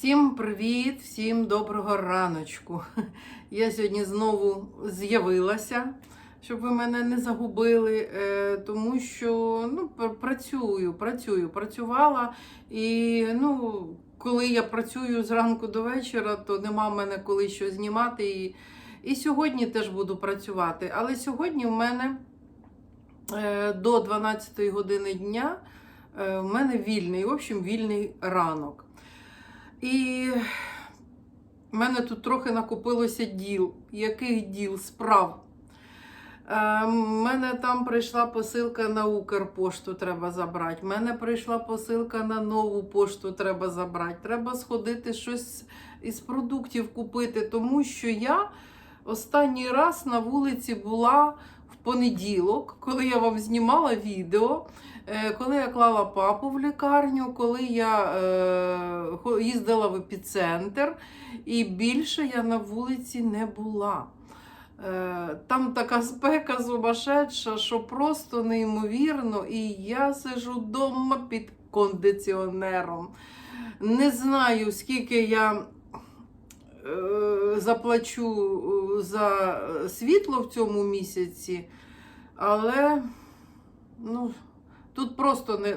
Всім привіт, всім доброго раночку. Я сьогодні знову з'явилася, щоб ви мене не загубили, е, тому що ну, працюю, працюю, працювала. І ну, коли я працюю зранку до вечора, то нема в мене коли що знімати. І, і сьогодні теж буду працювати. Але сьогодні в мене е, до 12 години дня е, в мене вільний, в общем, вільний ранок. І в мене тут трохи накопилося діл. Яких діл? Справ. Е, мене там прийшла посилка на Укрпошту, треба забрати. В мене прийшла посилка на нову пошту, треба забрати. Треба сходити щось із продуктів купити, тому що я останній раз на вулиці була в понеділок, коли я вам знімала відео. Е, Коли я клала папу в лікарню, коли я е, їздила в епіцентр, і більше я на вулиці не була. Е, там така спека сумасшедша, що просто неймовірно, і я сижу вдома під кондиціонером. Не знаю, скільки я заплачу за світло в цьому місяці, але ну, тут просто не,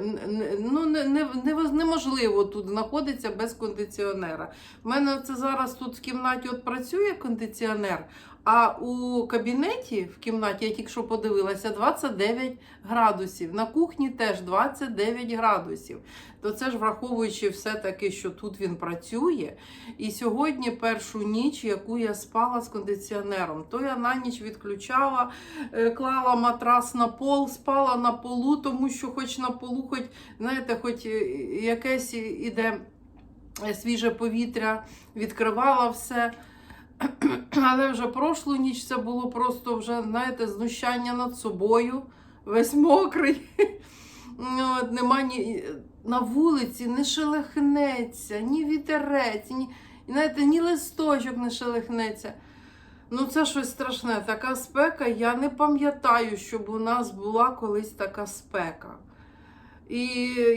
ну, не, не, не- неможливо тут знаходитися без кондиціонера. У мене це зараз тут в кімнаті от працює кондиціонер, а у кабінеті в кімнаті, я тільки що подивилася, 29 градусів. На кухні теж 29 градусів. То це ж враховуючи все-таки, що тут він працює. І сьогодні першу ніч, яку я спала з кондиціонером, то я на ніч відключала, е, клала матрас на пол, спала на полу, тому що хоч на полу, хоч, знаєте, хоч е, якесь іде е, свіже повітря, відкривала все. Але вже прошлу ніч це було просто вже, знаєте, знущання над собою, весь мокрий. Ну, От, нема ні на вулиці не шелехнеться, ні вітерець, ні, знаєте, ні листочок не шелехнеться. Ну, це щось страшне. Така спека. Я не пам'ятаю, щоб у нас була колись така спека. І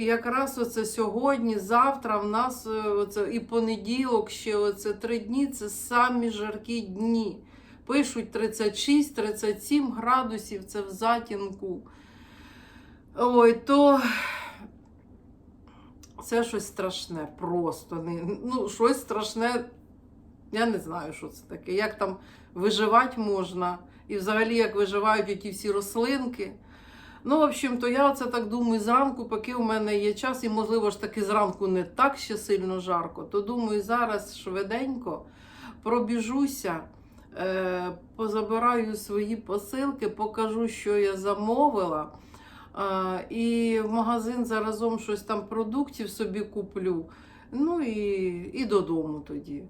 якраз оце сьогодні, завтра в нас е, оце, і понеділок ще оце три дні це самі жаркі дні. Пишуть 36-37 градусів, це в затінку. Ой, то це щось страшне, просто. Ну, щось страшне. Я не знаю, що це таке. Як там виживати можна, і взагалі як виживають ті всі рослинки. Ну, в общем, то я оце так думаю зранку, поки у мене є час, і, можливо ж таки зранку не так ще сильно жарко, то думаю, зараз швиденько пробіжуся, е, позабираю свої посилки, покажу, що я замовила. Е, і в магазин заразом щось там продуктів собі куплю. Ну і, і додому тоді.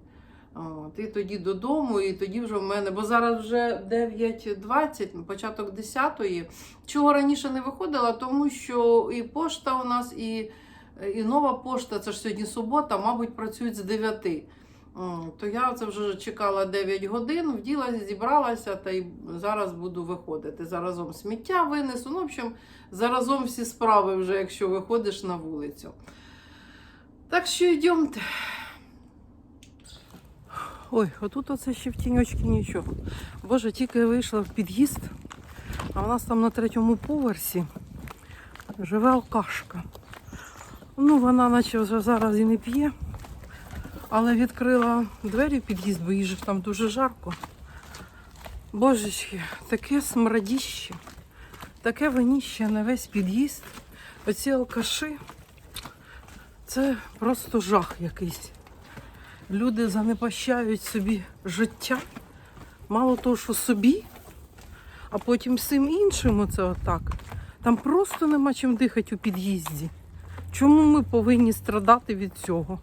От, і тоді додому, і тоді вже в мене, бо зараз вже 9.20, початок 10-ї. Чого раніше не виходила, тому що і пошта у нас, і, і нова пошта, це ж сьогодні субота, мабуть, працюють з 9. То я це вже чекала 9 годин, вділася, зібралася та й зараз буду виходити. Заразом сміття винесу. Ну, в общем, заразом всі справи вже, якщо виходиш на вулицю. Так що йдемте. Ой, отут оце ще в тіньочки нічого. Боже, тільки вийшла в під'їзд, а в нас там на третьому поверсі живе алкашка. Ну, вона наче вже зараз і не п'є, але відкрила двері в під'їзд, бо їй же там дуже жарко. Божечки, таке смрадіще, таке виніще на весь під'їзд. Оці алкаши, це просто жах якийсь. Люди занепащають собі життя. Мало того, що собі, а потім всім іншим оце отак. Там просто нема чим дихати у під'їзді. Чому ми повинні страдати від цього?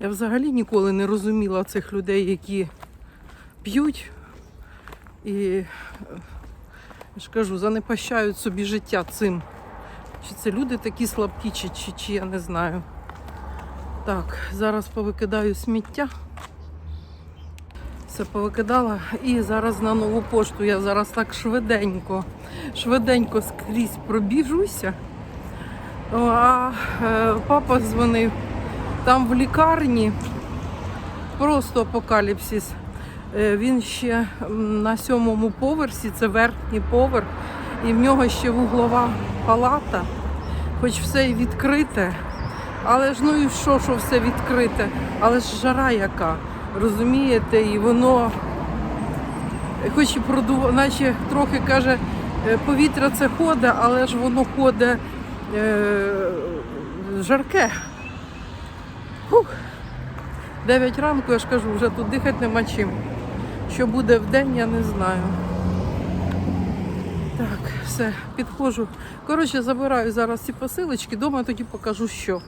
Я взагалі ніколи не розуміла цих людей, які п'ють і, е, я ж кажу, занепащають собі життя цим. Чи це люди такі слабкі, чи, чи, чи я не знаю. Так, зараз повикидаю сміття. Все повикидала і зараз на нову пошту я зараз так швиденько, швиденько скрізь пробіжуся. А е, папа дзвонив там в лікарні. Просто апокаліпсис. Е, Він ще на сьомому поверсі, це верхній поверх, і в нього ще вуглова палата, хоч все і відкрите. Але ж ну і що, що все відкрите? Але ж жара яка, розумієте, і воно хоч і продув, наче трохи каже, е, повітря це ходить, але ж воно ходить е, жарке. Фух. 9 ранку, я ж кажу, вже тут дихати нема чим. Що буде в день, я не знаю. Так, все, підходжу. Коротше, забираю зараз ці посилочки, дома тоді покажу, що.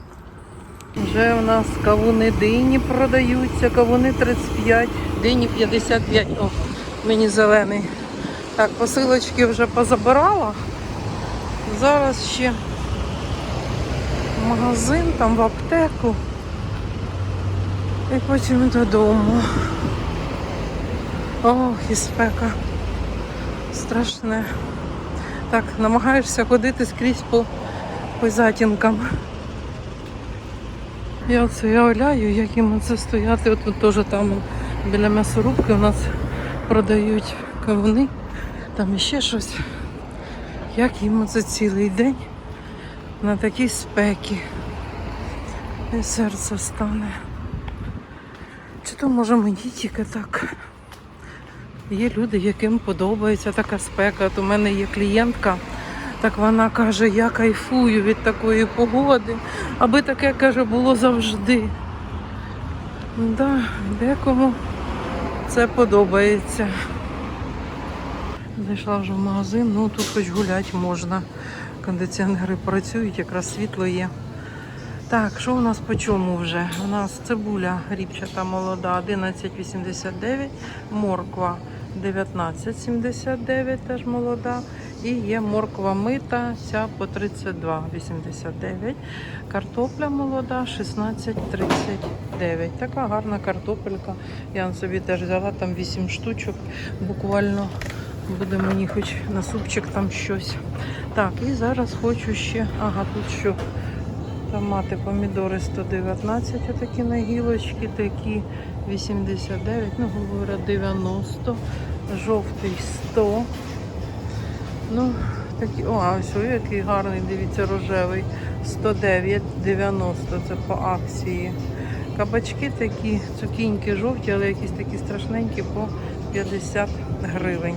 Вже у нас кавуни дині продаються, кавуни 35, дині 55. О, мені зелений. Так, посилочки вже позабирала. Зараз ще в магазин, там в аптеку. І потім додому. Ох, і спека. Страшне. Так, намагаєшся ходити скрізь по, по затінкам. Я оце уявляю, як їм це стояти. От тут теж там біля м'ясорубки у нас продають кавуни, там іще щось. Як їм це цілий день на такій спекі. І серце стане. Чи то може мені тільки так? Є люди, яким подобається така спека. От у мене є клієнтка, так вона каже, я кайфую від такої погоди, аби таке каже було завжди. Да, декому це подобається. Зайшла вже в магазин, ну тут хоч гуляти можна. Кондиціонери працюють, якраз світло є. Так, що у нас по чому вже? У нас цибуля ріпчата молода 11,89, морква 19,79 теж молода. І є морква мита, ця по 32,89. Картопля молода 16,39. Така гарна картопелька. Я собі теж взяла там 8 штучок. Буквально буде мені хоч на супчик там щось. Так, і зараз хочу ще. Ага, тут що? Томати, помідори 119, отакі на гілочки, такі 89, ну говоря 90, жовтий 100. Ну, такі, о, а ось який гарний, дивіться, рожевий. 109,90, це по акції. Кабачки такі, цукіньки жовті, але якісь такі страшненькі по 50 гривень.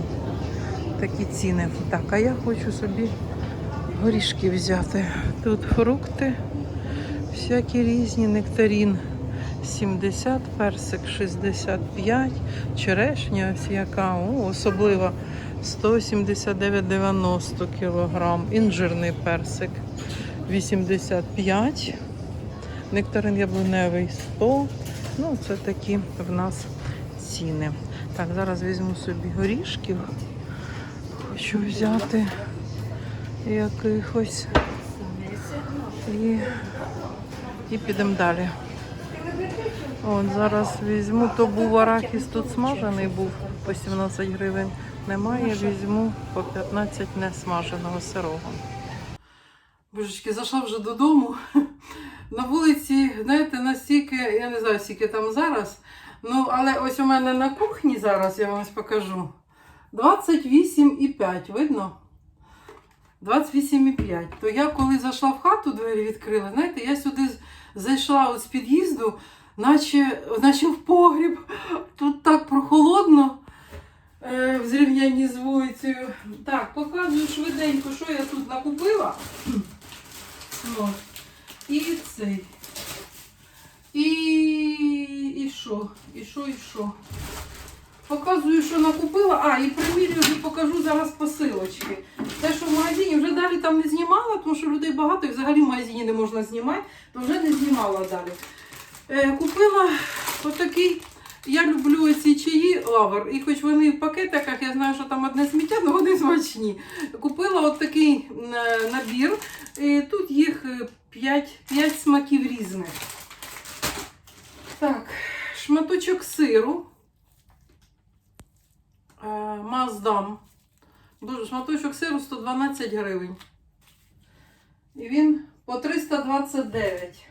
Такі ціни. Так, а я хочу собі горішки взяти. Тут фрукти всякі різні, нектарін 70, персик 65, черешня ось яка, о, особлива 179,90 кг, інжирний персик 85, нектарин яблуневий 100. Ну, це такі в нас ціни. Так, зараз візьму собі горішків. Хочу взяти якихось. І, і підемо далі. От зараз візьму, то був арахіс тут смажений був по 17 гривень. Немає, візьму по 15 несмаженого сирого. Божечки, зайшла вже додому. На вулиці, знаєте, настільки, я не знаю, скільки там зараз. Ну, але ось у мене на кухні зараз, я вам ось покажу. 28,5, видно? 28,5. То я коли зайшла в хату, двері відкрила, знаєте, я сюди зайшла от з під'їзду, наче, наче в погріб. Тут так прохолодно в зрівнянні з вулицею. Так, показую швиденько, що я тут накупила. І цей. І, і що? І що, і що? Показую, що накупила. А, і примірю і покажу зараз посилочки. Те, що в магазині вже далі там не знімала, тому що людей багато і взагалі в магазині не можна знімати, то вже не знімала далі. Е, купила отакий. Я люблю ці чаї лавр, і хоч вони в пакетиках, я знаю, що там одне сміття, але вони смачні. Купила от такий е, набір. І тут їх 5, 5 смаків різних. Так, шматочок сиру. Е, Маздам. Боже, шматочок сиру 112 гривень. І він по 329.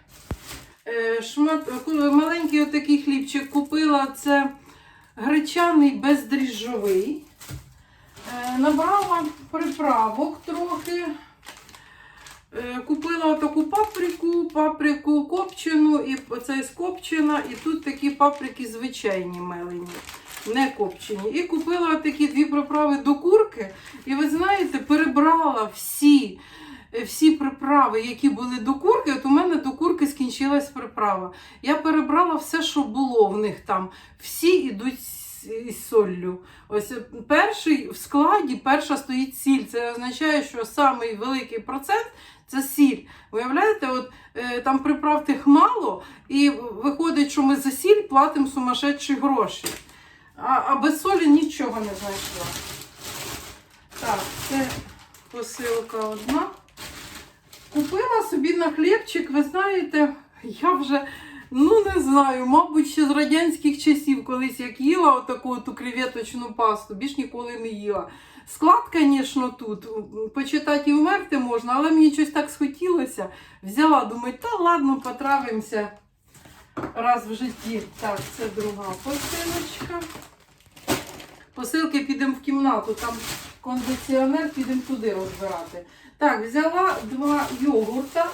Е, Шмат, маленький отакий хлібчик купила. Це гречаний бездріжджовий. Е, Набрала приправок трохи. Е, Купила таку паприку, паприку копчену, і оце з копчена, і тут такі паприки звичайні мелені, не копчені. І купила такі дві приправи до курки. І ви знаєте, перебрала всі, всі приправи, які були до курки. От у мене до курки скінчилась приправа. Я перебрала все, що було в них там. Всі йдуть із соллю. Ось е, перший в складі перша стоїть сіль. Це означає, що самий великий процент це сіль. Уявляєте, от е, там приправ тих мало, і виходить, що ми за сіль платимо сумасшедші гроші. А, а без солі нічого не знайшла. Так, це посилка одна. Купила собі на хлібчик, ви знаєте, я вже, ну не знаю, мабуть, ще з радянських часів колись як їла отаку ту креветочну пасту, більш ніколи не їла. Склад, звісно, тут почитати і вмерти можна, але мені щось так схотілося. Взяла, думаю, та ладно, потравимося раз в житті. Так, це друга посилочка. Посилки підемо в кімнату, там кондиціонер, підемо туди розбирати. Так, взяла два йогурта.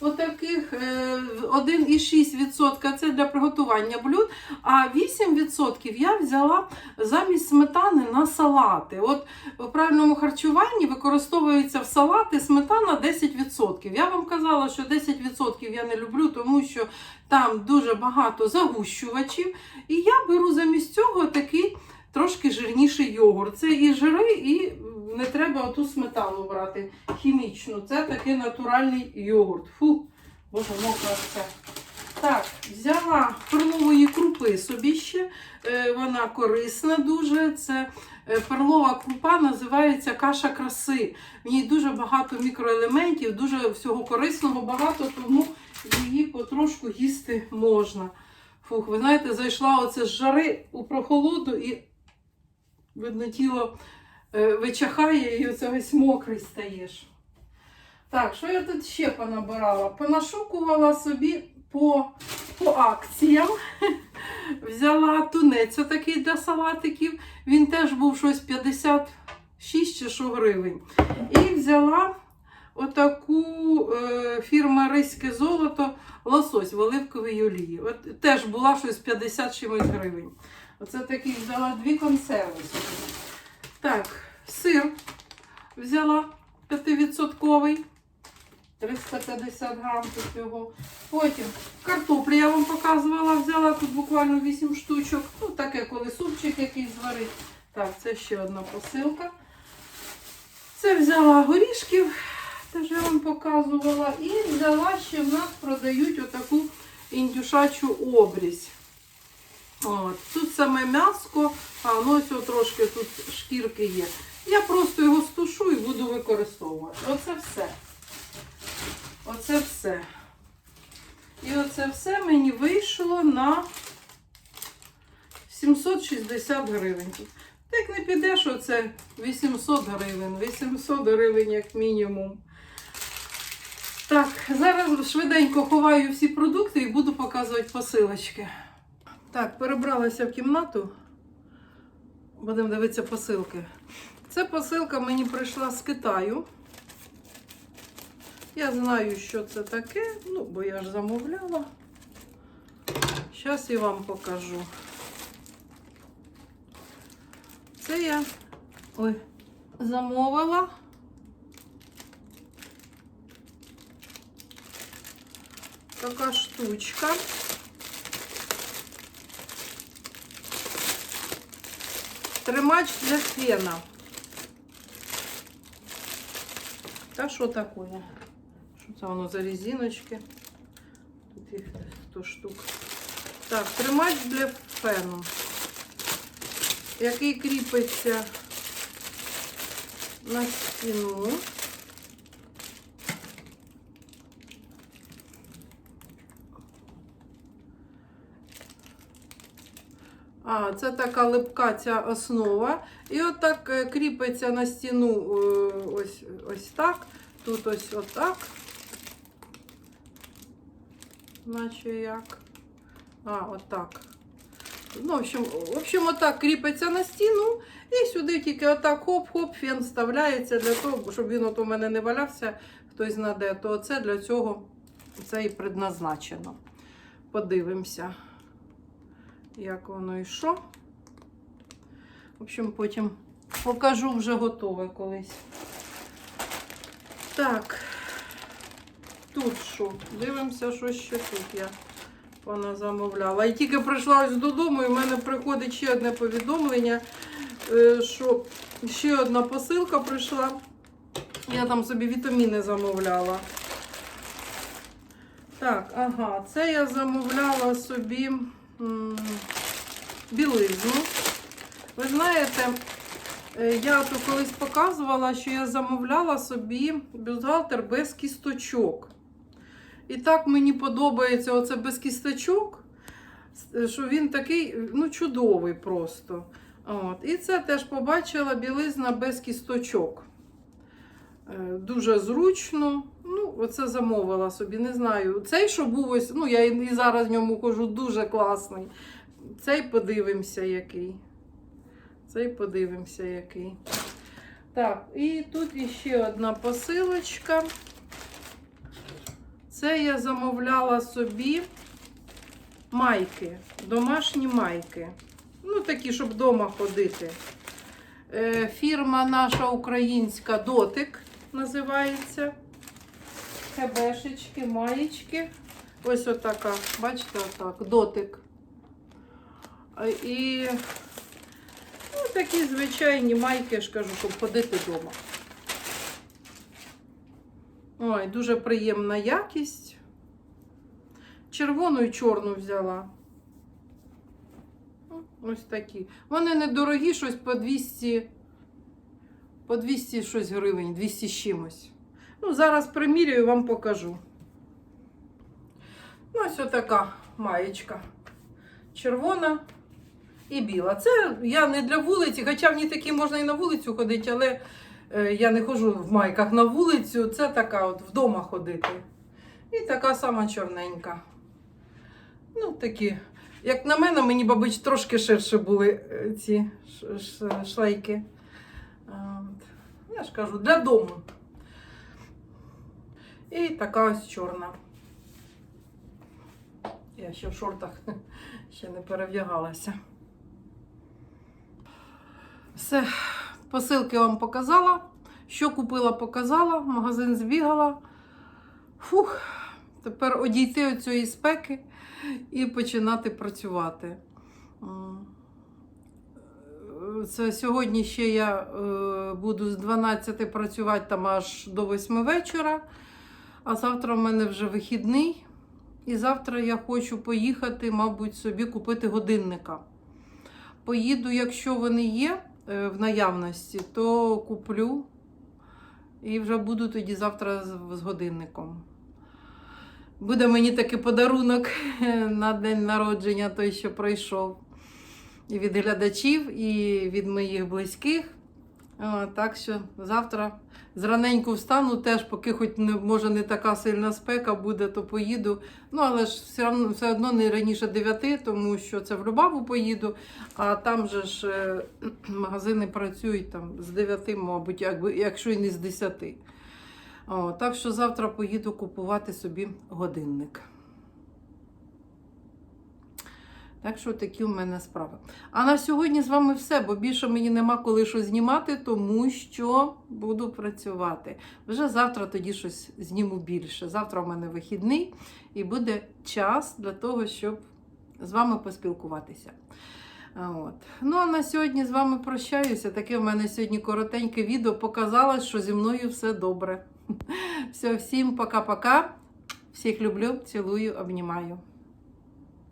Отаких е, 1,6% це для приготування блюд, а 8% я взяла замість сметани на салати. От в правильному харчуванні використовується в салати сметана 10%. Я вам казала, що 10% я не люблю, тому що там дуже багато загущувачів. І я беру замість цього такий трошки жирніший йогурт. Це і жири, і не треба оту сметану брати хімічну. Це такий натуральний йогурт. Фу, боже, мокре все. Так, взяла перлової крупи собі ще. Е, Вона корисна дуже. Це е, перлова крупа називається каша краси. В ній дуже багато мікроелементів, дуже всього корисного багато, тому її потрошку їсти можна. Фух, ви знаєте, зайшла оце з жари у прохолоду і видно, тіло вичахає і оце весь мокрий стаєш. Так, що я тут ще понабирала? Понашукувала собі по, по акціям. Взяла тунець отакий для салатиків. Він теж був щось 56 чи що гривень. І взяла отаку е, фірма Ризьке золото лосось в оливковій олії. От теж була щось 50 чимось гривень. Оце такий взяла дві консерви. Так, сир взяла 5%. 350 грам тут його. Потім картоплю я вам показувала, взяла тут буквально 8 штучок. Ну, таке, коли супчик якийсь зварить. Так, це ще одна посилка. Це взяла горішків, теж я вам показувала. І взяла ще в нас продають отаку індюшачу обрізь. От. Тут саме м'яско, а ну ось трошки тут шкірки є. Я просто його стушу і буду використовувати. Оце все. Оце все. І оце все мені вийшло на 760 гривень. Так не підеш, оце 800 гривень, 800 гривень як мінімум. Так, зараз швиденько ховаю всі продукти і буду показувати посилочки. Так, перебралася в кімнату. Будемо дивитися посилки. Це посилка мені прийшла з Китаю. Я знаю, що це таке, ну, бо я ж замовляла. Зараз я вам покажу. Це я ой, замовила. Така штучка. Тримач для фена. Та що таке? Що це воно за резиночки? Тут їх 100 штук. Так, тримач для фену, який кріпиться на стіну. А, це така липка ця основа. І от е, кріпиться на стіну е, ось, ось так. Тут ось отак. наче як. А, отак. Ну, в общем, в общем, отак кріпиться на стіну. І сюди тільки отак хоп-хоп, фен вставляється для того, щоб він от у мене не валявся, хтось знаде, то це для цього це і предназначено. Подивимося, як воно і що. В общем, потім покажу вже готове колись. Так, тут що? Дивимося, що ще тут я вона замовляла. І тільки прийшла ось додому, і в мене приходить ще одне повідомлення, е, що ще одна посилка прийшла. Я там собі вітаміни замовляла. Так, ага, це я замовляла собі білизну. Ви знаєте, е, я тут колись показувала, що я замовляла собі бюстгальтер без кісточок. І так мені подобається оце без кісточок, що він такий ну, чудовий просто. От. І це теж побачила білизна без кісточок. Е, Дуже зручно. Ну, оце замовила собі, не знаю. Цей, що був ось, ну я і зараз в ньому хожу, дуже класний. Цей подивимося, який. Цей подивимося, який. Так, і тут іще одна посилочка. Це я замовляла собі майки, домашні майки. Ну, такі, щоб вдома ходити. Е, Фірма наша українська Дотик називається. Хебешечки, маєчки. Ось отака. Бачите, отак, дотик. І ну, такі звичайні майки, я ж кажу, щоб ходити вдома. Ой, дуже приємна якість. Червону і чорну взяла. Ну, Ось такі. Вони недорогі, щось по 200, по 200 щось гривень, 200 з чимось. Ну, зараз примірюю, вам покажу. Ну, ось така маєчка. Червона і біла. Це я не для вулиці, хоча в ній такі можна і на вулицю ходити, але е, я не ходжу в майках на вулицю. Це така от вдома ходити. І така сама чорненька. Ну, такі. Як на мене, мені, бабич, трошки ширше були е, ці шлейки. Я ж кажу, для дому. І така ось чорна. Я ще в шортах ще не перевдягалася. Все, посилки вам показала. Що купила, показала, магазин збігала. Фух, тепер одійти від цієї спеки і починати працювати. Це сьогодні ще я е, буду з 12 працювати там аж до 8 вечора, а завтра в мене вже вихідний. І завтра я хочу поїхати, мабуть, собі купити годинника. Поїду, якщо вони є е, в наявності, то куплю і вже буду тоді завтра з, з годинником. Буде мені такий подарунок на день народження, той, що пройшов. І від глядачів, і від моїх близьких. Так що завтра зраненько встану, теж, поки хоч не, може не така сильна спека буде, то поїду. Ну, але ж все одно, все одно не раніше 9, тому що це в Любаву поїду, а там же ж е, магазини працюють там з 9, мабуть, якби, якщо і не з 10. О, так що завтра поїду купувати собі годинник. Так що такі у мене справи. А на сьогодні з вами все, бо більше мені нема коли що знімати, тому що буду працювати. Вже завтра тоді щось зніму більше. Завтра у мене вихідний і буде час для того, щоб з вами поспілкуватися. От. Ну, а на сьогодні з вами прощаюся. Таке в мене сьогодні коротеньке відео показало, що зі мною все добре. Все, всім пока-пока. Всіх люблю, цілую, обнімаю.